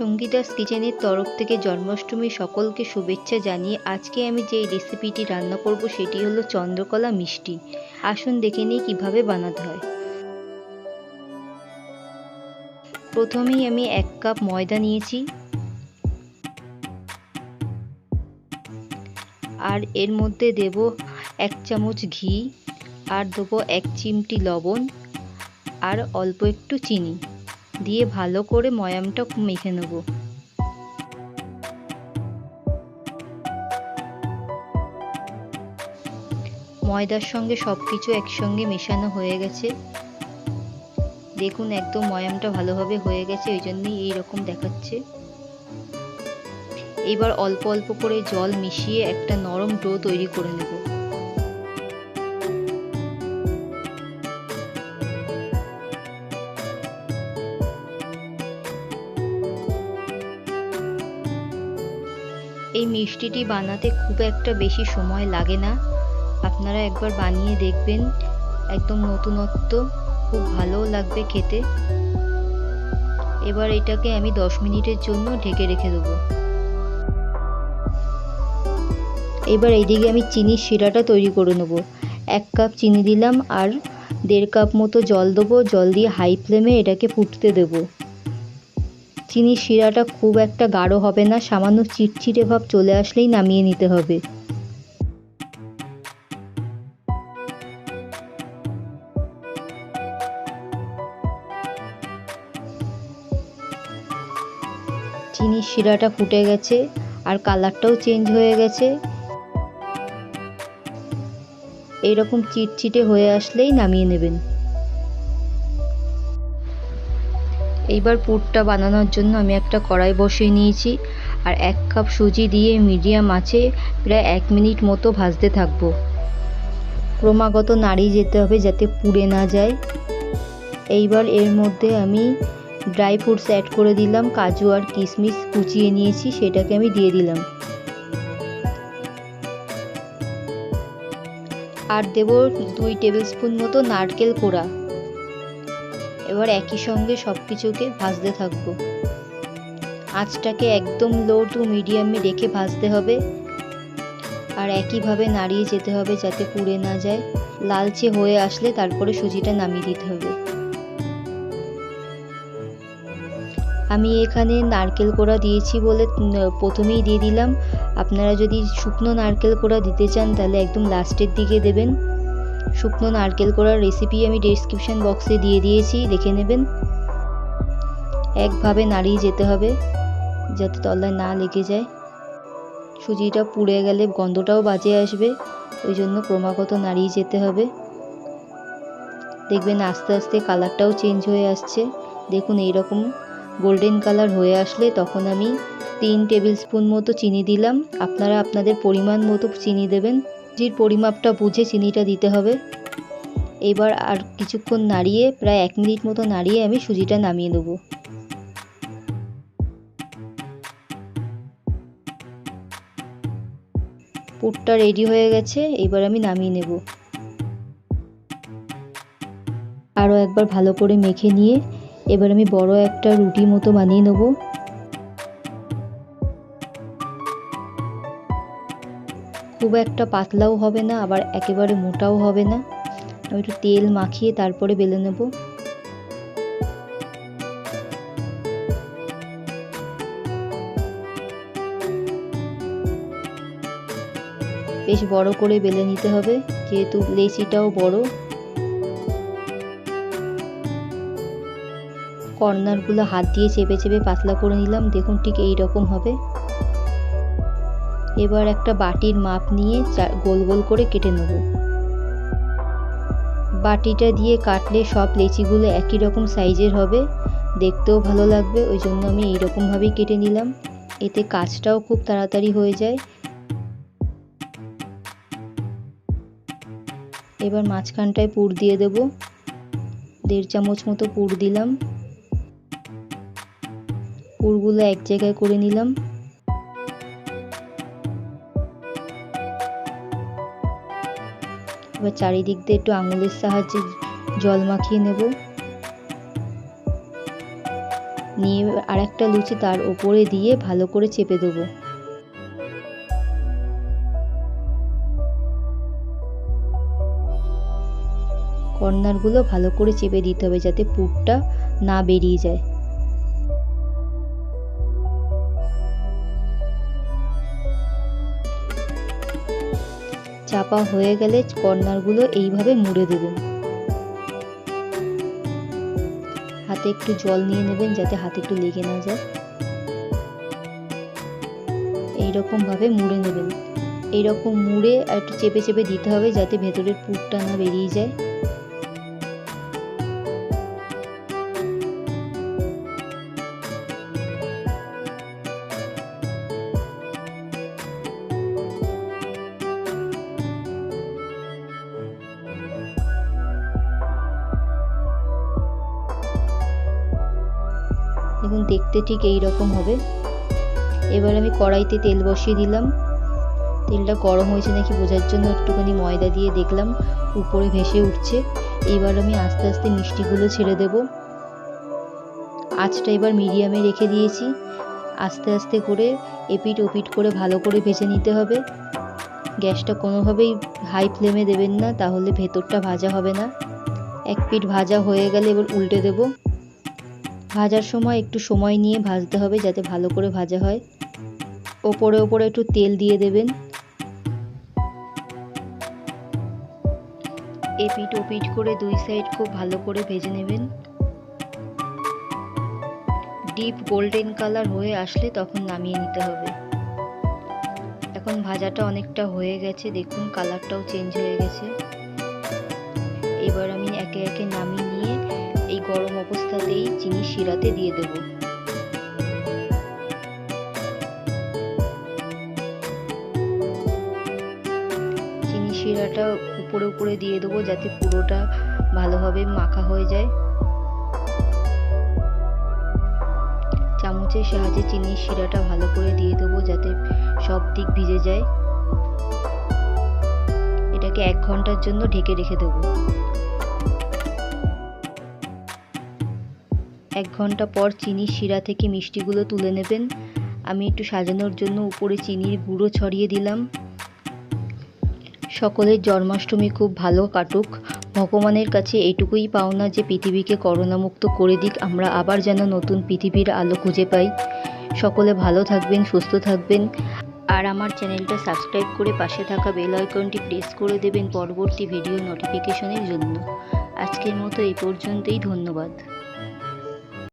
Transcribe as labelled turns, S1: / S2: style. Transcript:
S1: সঙ্গীতাস কিচেনের তরফ থেকে জন্মাষ্টমী সকলকে শুভেচ্ছা জানিয়ে আজকে আমি যে রেসিপিটি রান্না করব সেটি হলো চন্দ্রকলা মিষ্টি। আসুন দেখে নিই কীভাবে বানাতে হয়। প্রথমেই আমি এক কাপ ময়দা নিয়েছি। আর এর মধ্যে দেব এক চামচ ঘি, আর দেবো এক চিমটি লবণ, আর অল্প একটু চিনি। দিয়ে ভালো করে ময়ামটা মেখে নেব। ময়দার সঙ্গে সব কিছু একসঙ্গে মেশানো হয়ে গেছে। দেখুন একদম ময়ামটা ভালোভাবে হয়ে গেছে ওই জন্যই এইরকম দেখাচ্ছে। এবার অল্প অল্প করে জল মিশিয়ে একটা নরম ডো তৈরি করে নেব। এই মিষ্টিটি বানাতে খুব একটা বেশি সময় লাগে না। আপনারা একবার বানিয়ে দেখবেন। একদম নতুনত্ব, খুব ভালোও লাগবে খেতে। এবার এটাকে আমি দশ মিনিটের জন্য ঢেকে রেখে দেবো। এবার এইদিকে আমি চিনির শিরাটা তৈরি করে নেব। এক কাপ চিনি দিলাম আর দেড় কাপ মতো জল দেবো। জল দিয়ে হাই ফ্লেমে এটাকে ফুটতে দেবো। চিনির শিরাটা খুব একটা গাঢ় হবে না, সামান্য চিটচিটে ভাব চলে আসলেই নামিয়ে নিতে হবে। চিনির শিরাটা ফুটে গেছে আর কালারটাও চেঞ্জ হয়ে গেছে। এইরকম চিটচিটে হয়ে আসলেই নামিয়ে নেবেন। এইবার পুরটা বানানোর জন্য আমি একটা কড়াই বসিয়ে নিয়েছি আর এক কাপ সুজি দিয়ে মিডিয়াম আছে প্রায় এক মিনিট মতো ভাজতে থাকব। ক্রমাগত নাড়িয়ে যেতে হবে যাতে পুড়ে না যায়। এইবার এর মধ্যে আমি ড্রাই ফ্রুটস অ্যাড করে দিলাম, কাজু আর কিশমিশ কুচিয়ে নিয়েছি, সেটাকে আমি দিয়ে দিলাম। আর দেব দুই টেবিল স্পুন মতো নারকেল কোড়া। এবার একই সঙ্গে সব কিছুকে ভাজতে থাকব। আঁচটাকে একদম লো টু মিডিয়ামে রেখে ভাজতে হবে। আর একইভাবে নাড়িয়ে যেতে হবে যাতে পুড়ে না যায়। লালচে হয়ে আসলে তারপরে সুজিটা নামিয়ে দিতে হবে। আমি এখানে নারকেল কোড়া দিয়েছি বলে প্রথমেই দিয়ে দিলাম। আপনারা যদি শুকনো নারকেল কোড়া দিতে চান তাহলে একদম লাস্টের দিকে দেবেন। শুকনো নারকেল করার রেসিপি আমি ডেসক্রিপশান বক্সে দিয়ে দিয়েছি, দেখে নেবেন। একভাবে নাড়িয়ে যেতে হবে, যাতে তলায় না লেগে যায়। সুজিটা পুড়ে গেলে গন্ধটাও বাজে আসবে, ওই জন্য ক্রমাগত নাড়িয়ে যেতে হবে। দেখবেন আস্তে আস্তে কালারটাও চেঞ্জ হয়ে আসছে। দেখুন এইরকম গোল্ডেন কালার হয়ে আসলে তখন আমি তিন টেবিল স্পুন মতো চিনি দিলাম। আপনারা আপনাদের পরিমাণ মতো চিনি দেবেন। সুজির পরিমাপটা বুঝে চিনিটা দিতে হবে। এবার আর কিছুক্ষণ নাড়িয়ে, প্রায় এক মিনিট মতো নাড়িয়ে আমি সুজিটা নামিয়ে দেবো পুরটা রেডি হয়ে গেছে, এবার আমি নামিয়ে নেব। আরও একবার ভালো করে মেখে নিয়ে, এবার আমি বড় একটা রুটি মতো বানিয়ে নেব। খুব একটা পাতলাও হবে না, আবার একেবারে মোটাও হবে না। আমি একটু তেল মাখিয়ে তারপরে বেলে নেব। বেশ বড় করে বেলে নিতে হবে, যেহেতু লেচিটাও বড়। কর্নারগুলো হাত দিয়ে চেপে চেপে পাতলা করে নিলাম, দেখুন ঠিক এই রকম হবে। এবার একটা বাটির মাপ নিয়ে গোল গোল করে কেটে নেব। বাটিটা দিয়ে কাটলে সব লেচিগুলো একই রকম সাইজের হবে। দেখতেও ভালো লাগবে, ওই জন্য আমি এইরকমভাবেই কেটে নিলাম। এতে কাজটাও খুব তাড়াতাড়ি হয়ে যায়। এবার মাঝখানটায় পুর দিয়ে দেব। দেড় চামচ মতো পুর দিলাম। পুরগুলো এক জায়গায় করে নিলাম। এবার চারিদিক দিয়ে একটু আঙুলের সাহায্যে জল মাখিয়ে নেব। নিয়ে আরেকটা লুচি তার ওপরে দিয়ে ভালো করে চেপে দেবো। কর্নারগুলো ভালো করে চেপে দিতে হবে যাতে পুরটা না বেরিয়ে যায়। চাপা হয়ে গেলে কর্নারগুলো এইভাবে মুড়ে দেবেন হাতে একটু জল নিয়ে নেবেন যাতে হাতে একটু লেগে না যায়। এইরকমভাবে মুড়ে নেবেন। এইরকম মুড়ে একটু চেপে চেপে দিতে হবে যাতে ভেতরের পুরটা না বেরিয়ে যায়। দেখুন দেখতে ঠিক এই রকম হবে। এবার আমি কড়াইতে তেল বসিয়ে দিলাম। তেলটা গরম হয়েছে নাকি বোঝার জন্য একটুখানি ময়দা দিয়ে দেখলাম, উপরে ভেসে উঠছে। এবার আমি আস্তে আস্তে মিষ্টিগুলো ছেড়ে দেব। আঁচটা এবার মিডিয়ামে রেখে দিয়েছি। আস্তে আস্তে করে এপিট ওপিট করে ভালো করে ভেজে নিতে হবে। গ্যাসটা কোনোভাবেই হাই ফ্লেমে দেবেন না, তাহলে ভেতরটা ভাজা হবে না। এক পিঠ ভাজা হয়ে গেলে এবার উল্টে দেবো। ভাজার সময় একটু সময় নিয়ে ভাজতে হবে যাতে ভালো করে ভাজা হয়। ওপরে ওপরে একটু তেল দিয়ে দেবেন। এপিট ওপিট করে দুই সাইড খুব ভালো করে ভেজে নেবেন। ডিপ গোল্ডেন কালার হয়ে আসলে তখন নামিয়ে নিতে হবে। এখন ভাজাটা অনেকটা হয়ে গেছে, দেখুন কালারটাও চেঞ্জ হয়ে গেছে। শিরাতে দিয়ে দেব। চিনি শিরাটা উপরে উপরে দিয়ে দেবো যাতে পুরোটা ভালোভাবে মাখা হয়ে যায়। চামচের সাহায্যে চিনির শিরাটা ভালো করে দিয়ে দেবো যাতে সব দিক ভিজে যায়। এটাকে এক ঘণ্টার জন্য ঢেকে রেখে দেবো। এক ঘণ্টা পর চিনির শিরা থেকে মিষ্টিগুলো তুলে নেবেন। আমি একটু সাজানোর জন্য উপরে চিনির গুঁড়ো ছড়িয়ে দিলাম। সকলের জন্মাষ্টমী খুব ভালো কাটুক। ভগবানের কাছে এটুকুই পাওনা যে পৃথিবীকে করোনামুক্ত করে দিক, আমরা আবার যেন নতুন পৃথিবীর আলো খুঁজে পাই। সকলে ভালো থাকবেন, সুস্থ থাকবেন। আর আমার চ্যানেলটা সাবস্ক্রাইব করে পাশে থাকা বেল আইকনটি প্রেস করে দেবেন পরবর্তী ভিডিও নোটিফিকেশনের জন্য। আজকের মতো এই পর্যন্তই, ধন্যবাদ।